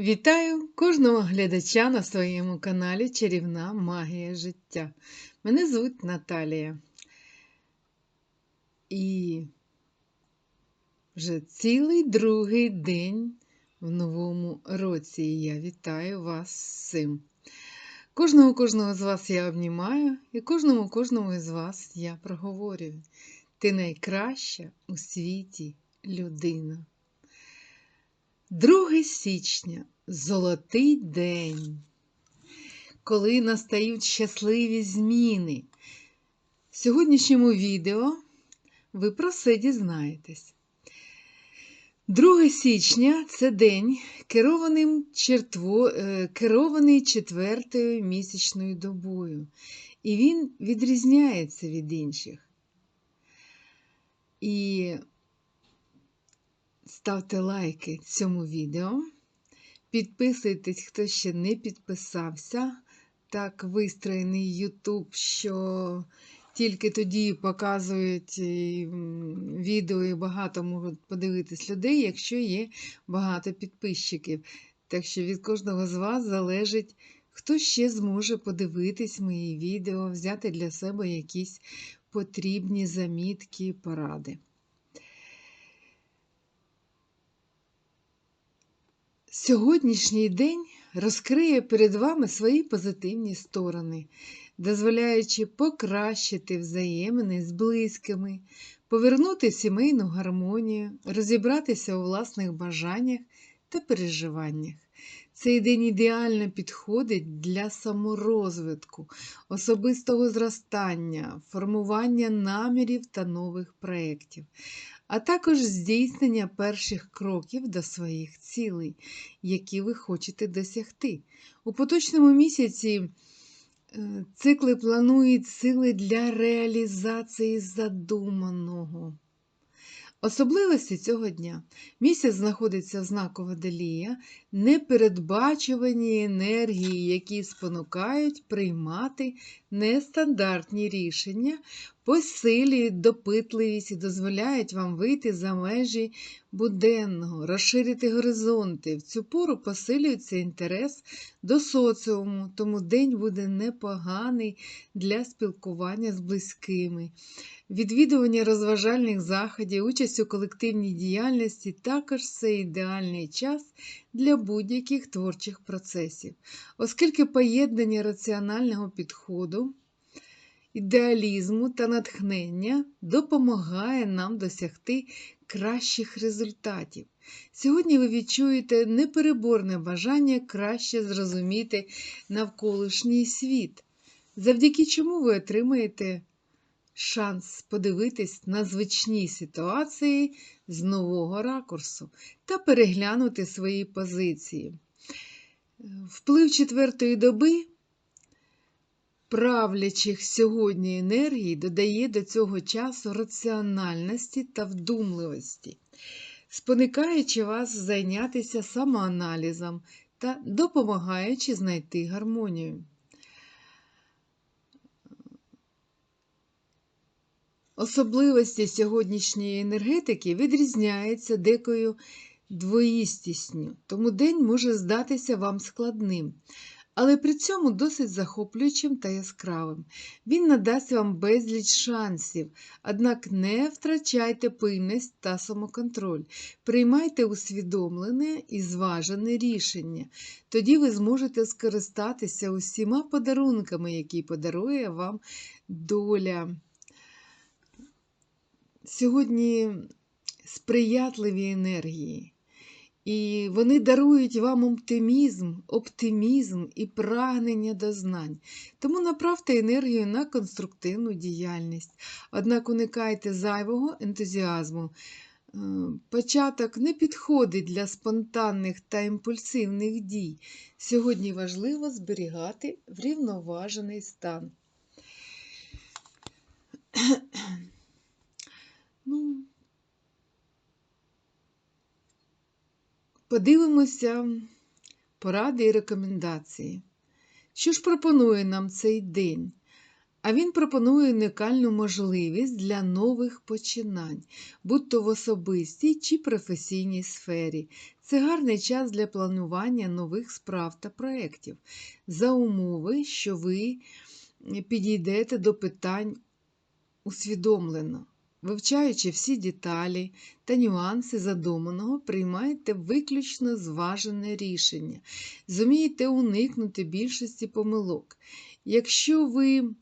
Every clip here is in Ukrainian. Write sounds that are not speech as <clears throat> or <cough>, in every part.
Вітаю кожного глядача на своєму каналі Чарівна Магія життя. Мене звуть Наталія. І вже цілий другий день в новому році. Я вітаю вас цим. Кожного кожного з вас я обнімаю, і кожному кожному з вас я проговорюю. Ти найкраща у світі людина. 2 січня золотий день, коли настають щасливі зміни. В сьогоднішньому відео ви про це дізнаєтесь. 2 січня це день, керованим чертво, е, керований четвертою місячною добою, і він відрізняється від інших. І ставте лайки цьому відео. Підписуйтесь, хто ще не підписався. Так вистроєний YouTube, що тільки тоді показують відео і багато можуть подивитись людей, якщо є багато підписчиків. Так що від кожного з вас залежить, хто ще зможе подивитись мої відео, взяти для себе якісь потрібні замітки, поради. Сьогоднішній день розкриє перед вами свої позитивні сторони, дозволяючи покращити взаємини з близькими, повернути сімейну гармонію, розібратися у власних бажаннях та переживаннях. Цей день ідеально підходить для саморозвитку, особистого зростання, формування намірів та нових проєктів, а також здійснення перших кроків до своїх цілей, які ви хочете досягти. У поточному місяці е, цикли планують сили для реалізації задуманого. Особливості цього дня. Місяць знаходиться в знаку Водолія, непередбачувані енергії, які спонукають приймати нестандартні рішення, посилюють допитливість і дозволяють вам вийти за межі буденного, розширити горизонти. В цю пору посилюється інтерес до соціуму, тому день буде непоганий для спілкування з близькими. Відвідування розважальних заходів, участь у колективній діяльності також це ідеальний час для будь-яких творчих процесів, оскільки поєднання раціонального підходу, ідеалізму та натхнення допомагає нам досягти кращих результатів. Сьогодні ви відчуєте непереборне бажання краще зрозуміти навколишній світ, завдяки чому ви отримаєте шанс подивитись на звичні ситуації з нового ракурсу та переглянути свої позиції. Вплив четвертої доби правлячих сьогодні енергії додає до цього часу раціональності та вдумливості, спонукаючи вас зайнятися самоаналізом та допомагаючи знайти гармонію. Особливості сьогоднішньої енергетики відрізняються декою двоїстісню, тому день може здатися вам складним, але при цьому досить захоплюючим та яскравим. Він надасть вам безліч шансів, однак не втрачайте пильність та самоконтроль, приймайте усвідомлене і зважене рішення. Тоді ви зможете скористатися усіма подарунками, які подарує вам доля. Сьогодні сприятливі енергії, і вони дарують вам оптимізм, оптимізм і прагнення до знань. Тому направте енергію на конструктивну діяльність. Однак уникайте зайвого ентузіазму. Е, Початок не підходить для спонтанних та імпульсивних дій. Сьогодні важливо зберігати врівноважений стан. <clears throat> Ну, подивимося поради і рекомендації. Що ж пропонує нам цей день? А він пропонує унікальну можливість для нових починань, будь то в особистій чи професійній сфері. Це гарний час для планування нових справ та проєктів, за умови, що ви підійдете до питань усвідомлено. Вивчаючи всі деталі та нюанси задуманого, приймаєте виключно зважене рішення, зумієте уникнути більшості помилок. Якщо ви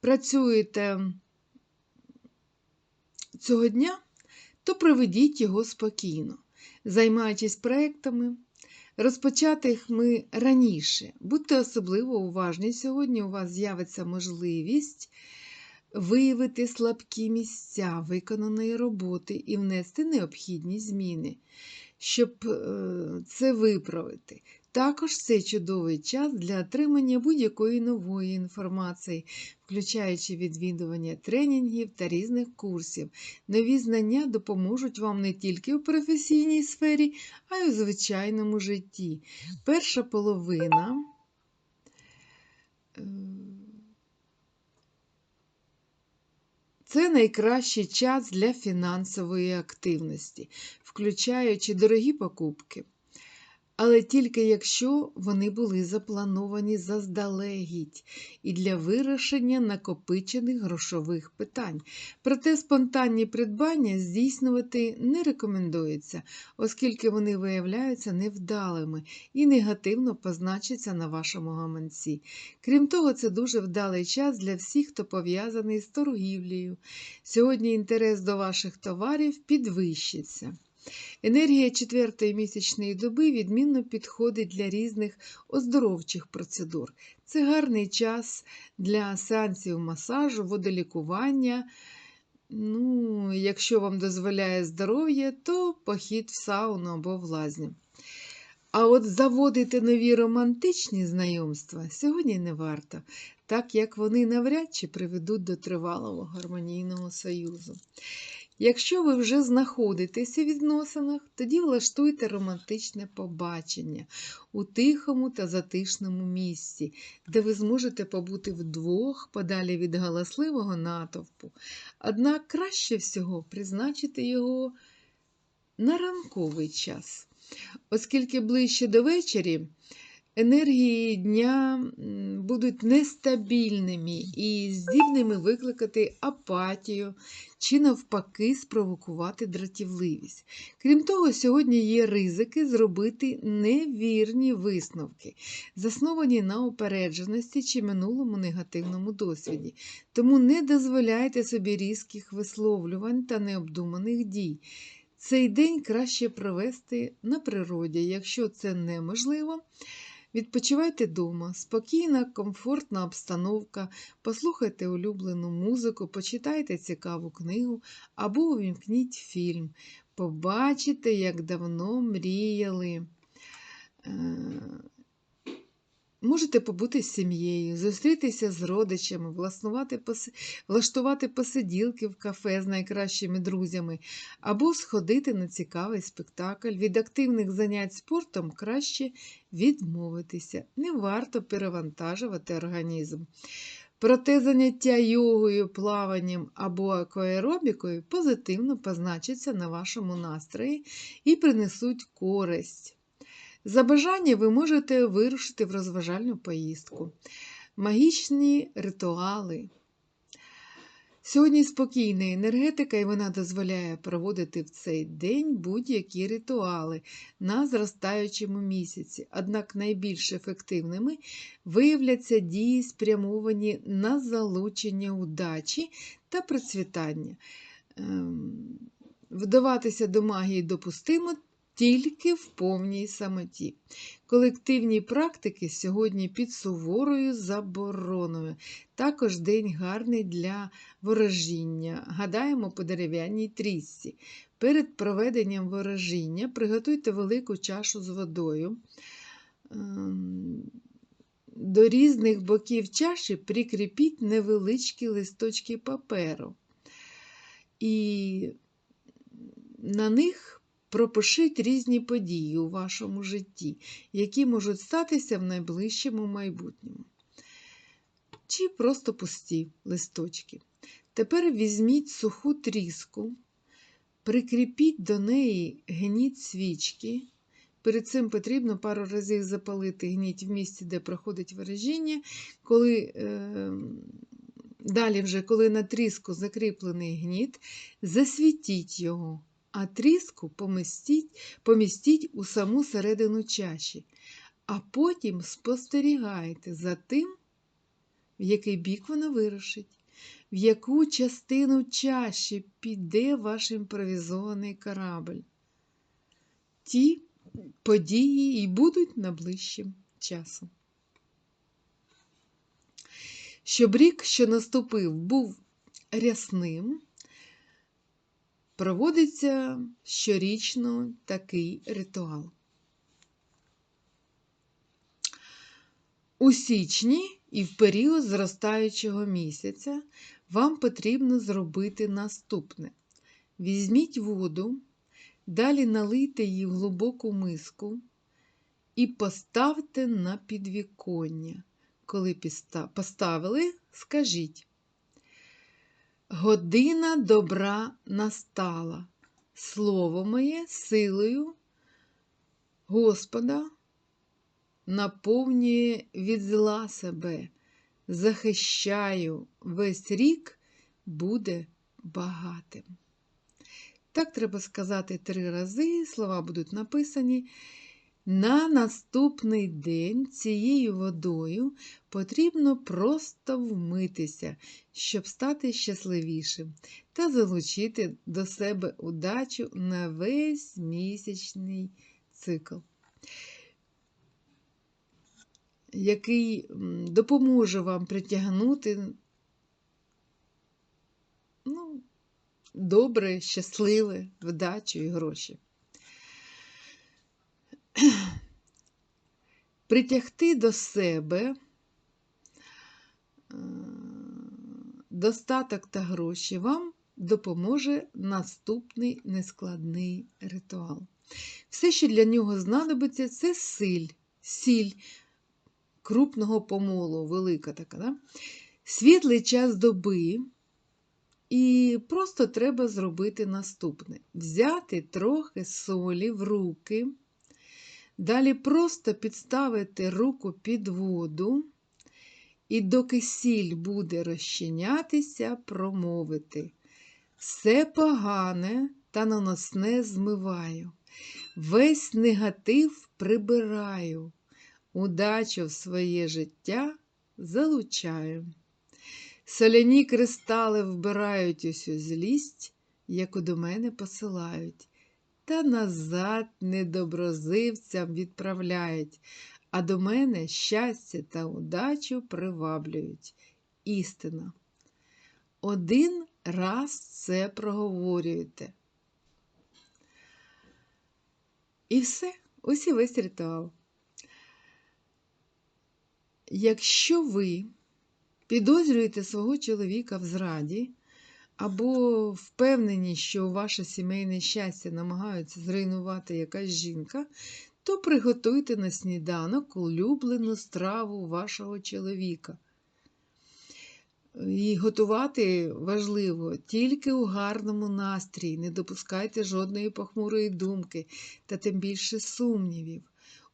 працюєте цього дня, то проведіть його спокійно, займаючись проектами. Розпочати їх ми раніше. Будьте особливо уважні. Сьогодні у вас з'явиться можливість виявити слабкі місця виконаної роботи і внести необхідні зміни, щоб е, це виправити. Також це чудовий час для отримання будь-якої нової інформації, включаючи відвідування тренінгів та різних курсів. Нові знання допоможуть вам не тільки у професійній сфері, а й у звичайному житті. Перша половина. Е, Це найкращий час для фінансової активності, включаючи дорогі покупки. Але тільки якщо вони були заплановані заздалегідь і для вирішення накопичених грошових питань. Проте спонтанні придбання здійснювати не рекомендується, оскільки вони виявляються невдалими і негативно позначаться на вашому гаманці. Крім того, це дуже вдалий час для всіх, хто пов'язаний з торгівлею. Сьогодні інтерес до ваших товарів підвищиться. Енергія четвертої місячної доби відмінно підходить для різних оздоровчих процедур. Це гарний час для сеансів масажу, водолікування. Ну, Якщо вам дозволяє здоров'я, то похід в сауну або в лазню. А от заводити нові романтичні знайомства сьогодні не варто, так як вони навряд чи приведуть до тривалого гармонійного союзу. Якщо ви вже знаходитеся в відносинах, тоді влаштуйте романтичне побачення у тихому та затишному місці, де ви зможете побути вдвох подалі від галасливого натовпу. Однак краще всього призначити його на ранковий час, оскільки ближче до вечері енергії дня будуть нестабільними і здібними викликати апатію чи, навпаки, спровокувати дратівливість. Крім того, сьогодні є ризики зробити невірні висновки, засновані на упередженості чи минулому негативному досвіді. Тому не дозволяйте собі різких висловлювань та необдуманих дій. Цей день краще провести на природі, якщо це неможливо. Відпочивайте вдома, спокійна, комфортна обстановка, послухайте улюблену музику, почитайте цікаву книгу або увімкніть фільм. Побачите, як давно мріяли. Можете побути з сім'єю, зустрітися з родичами, влаштувати посиділки в кафе з найкращими друзями, або сходити на цікавий спектакль. Від активних занять спортом краще відмовитися. Не варто перевантажувати організм. Проте заняття йогою, плаванням або акоаеробікою позитивно позначаться на вашому настрої і принесуть користь. За бажання ви можете вирушити в розважальну поїздку. Магічні ритуали. Сьогодні спокійна енергетика, і вона дозволяє проводити в цей день будь-які ритуали на зростаючому місяці. Однак найбільш ефективними виявляться дії, спрямовані на залучення удачі та процвітання. Ем, вдаватися до магії допустимо тільки в повній самоті. Колективні практики сьогодні під суворою забороною. Також день гарний для ворожіння. Гадаємо по дерев'яній трісці. Перед проведенням ворожіння приготуйте велику чашу з водою. Ем, до різних боків чаші прикріпіть невеличкі листочки паперу. І на них Пропишіть різні події у вашому житті, які можуть статися в найближчому майбутньому. чи просто пусті листочки. Тепер візьміть суху тріску, прикріпіть до неї гніт свічки. Перед цим потрібно пару разів запалити гніт в місці, де проходить вираження. Коли, е, далі, вже, коли на тріску закріплений гніт, засвітіть його, а тріску помістіть, помістіть у саму середину чаші, а потім спостерігайте за тим, в який бік вона вирушить, в яку частину чаші піде ваш імпровізований корабль. Ті події і будуть найближчим часом. Щоб рік, що наступив, був рясним, проводиться щорічно такий ритуал. У січні і в період зростаючого місяця вам потрібно зробити наступне: візьміть воду, далі налийте її в глибоку миску і поставте на підвіконня. Коли поставили, скажіть. Година добра настала. Слово моє силою Господа наповнює від зла себе, захищаю, весь рік буде багатим. Так треба сказати три рази, слова будуть написані. На наступний день цією водою потрібно просто вмитися, щоб стати щасливішим та залучити до себе удачу на весь місячний цикл, який допоможе вам притягнути ну, добре, щасливе, вдачу і гроші. Притягти до себе е, достаток та гроші вам допоможе наступний нескладний ритуал. Все, що для нього знадобиться, це сіль, сіль крупного помолу, велика така. Да? Світлий час доби. І просто треба зробити наступне: взяти трохи солі в руки. Далі просто підставити руку під воду, і доки сіль буде розчинятися, промовити. Все погане та наносне змиваю, весь негатив прибираю, удачу в своє життя залучаю. Соляні кристали вбирають усю злість, яку до мене посилають та назад недоброзивцям відправляють, а до мене щастя та удачу приваблюють. Істина. Один раз це проговорюєте. І все, ось і весь ритуал. Якщо ви підозрюєте свого чоловіка в зраді, або впевнені, що ваше сімейне щастя намагаються зруйнувати якась жінка, то приготуйте на сніданок улюблену страву вашого чоловіка. І готувати важливо тільки у гарному настрій, не допускайте жодної похмурої думки та тим більше сумнівів.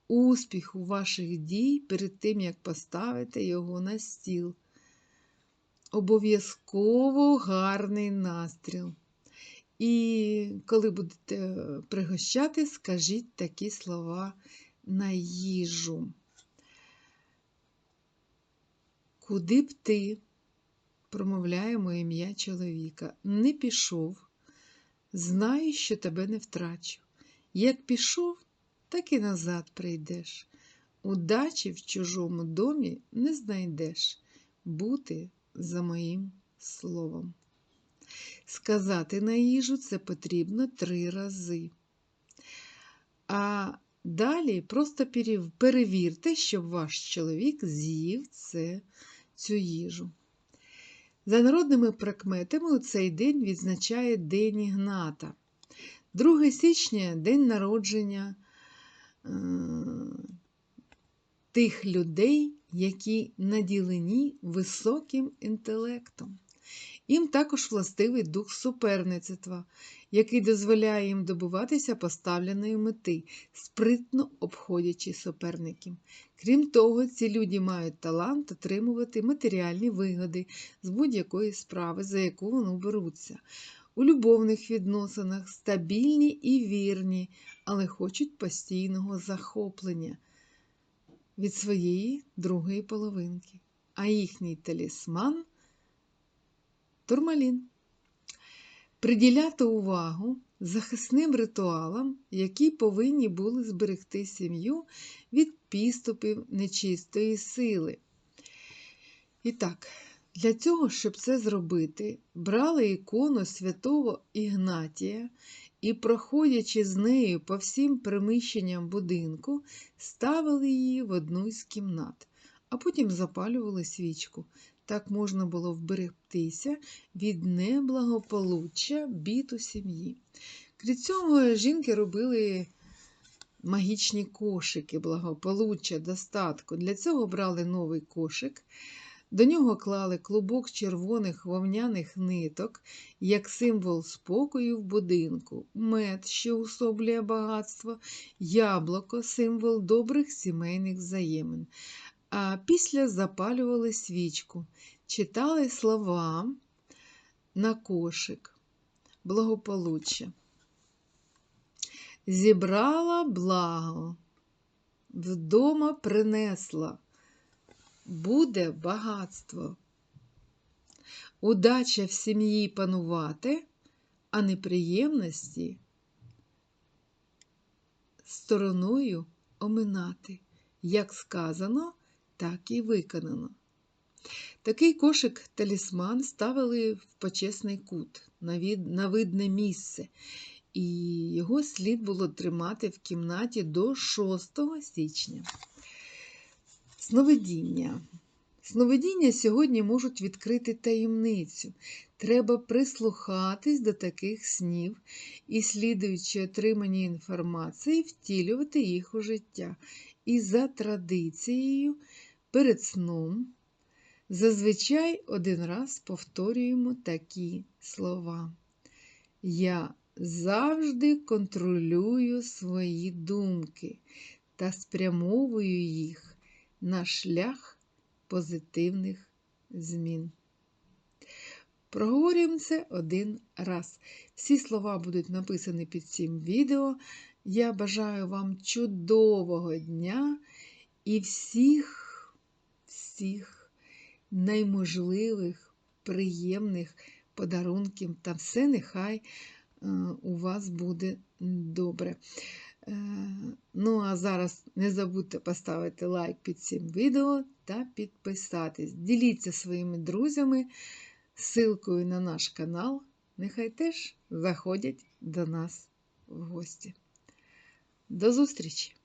Успіху ваших дій перед тим, як поставите його на стіл обов'язково гарний настріл. І коли будете пригощати, скажіть такі слова на їжу. Куди б ти, промовляємо ім'я чоловіка, не пішов, знаю, що тебе не втрачу. Як пішов, так і назад прийдеш. Удачі в чужому домі не знайдеш. Бути за моїм словом. Сказати на їжу це потрібно три рази. А далі просто перевірте, щоб ваш чоловік з'їв це, цю їжу. За народними прикметами у цей день відзначає День Ігната. 2 січня день народження е тих людей, які наділені високим інтелектом. Їм також властивий дух суперництва, який дозволяє їм добуватися поставленої мети, спритно обходячи суперників. Крім того, ці люди мають талант отримувати матеріальні вигоди з будь-якої справи, за яку вони беруться. У любовних відносинах стабільні і вірні, але хочуть постійного захоплення від своєї другої половинки, а їхній талісман турмалін. Приділяти увагу захисним ритуалам, які повинні були зберегти сім'ю від підступів нечистої сили. І так, для цього, щоб це зробити, брали ікону святого Ігнатія і, проходячи з нею по всім приміщенням будинку, ставили її в одну із кімнат, а потім запалювали свічку. Так можна було вберегтися від неблагополуччя бід у сім'ї. Крім цього, жінки робили магічні кошики, благополуччя, достатку. Для цього брали новий кошик. До нього клали клубок червоних вовняних ниток, як символ спокою в будинку, мед, що особлює багатство, яблуко символ добрих сімейних взаємин. А після запалювали свічку, читали слова на кошик, благополуччя. Зібрала благо, вдома принесла буде багатство. Удача в сім'ї панувати, а неприємності стороною оминати. Як сказано, так і виконано. Такий кошик талісман ставили в почесний кут на, від, на видне місце, і його слід було тримати в кімнаті до 6 січня. Сновидіння. Сновидіння сьогодні можуть відкрити таємницю. Треба прислухатись до таких снів і, слідуючи отриманій інформації, втілювати їх у життя. І за традицією, перед сном, зазвичай один раз повторюємо такі слова. Я завжди контролюю свої думки та спрямовую їх на шлях позитивних змін. Проговорюємо це один раз. Всі слова будуть написані під цим відео. Я бажаю вам чудового дня і всіх, всіх найможливих, приємних подарунків. Та все нехай е, у вас буде добре. Е, ну, а зараз не забудьте поставити лайк під цим відео та підписатись. Діліться своїми друзями ссылкою на наш канал. Нехай теж заходять до нас в гості. До зустрічі!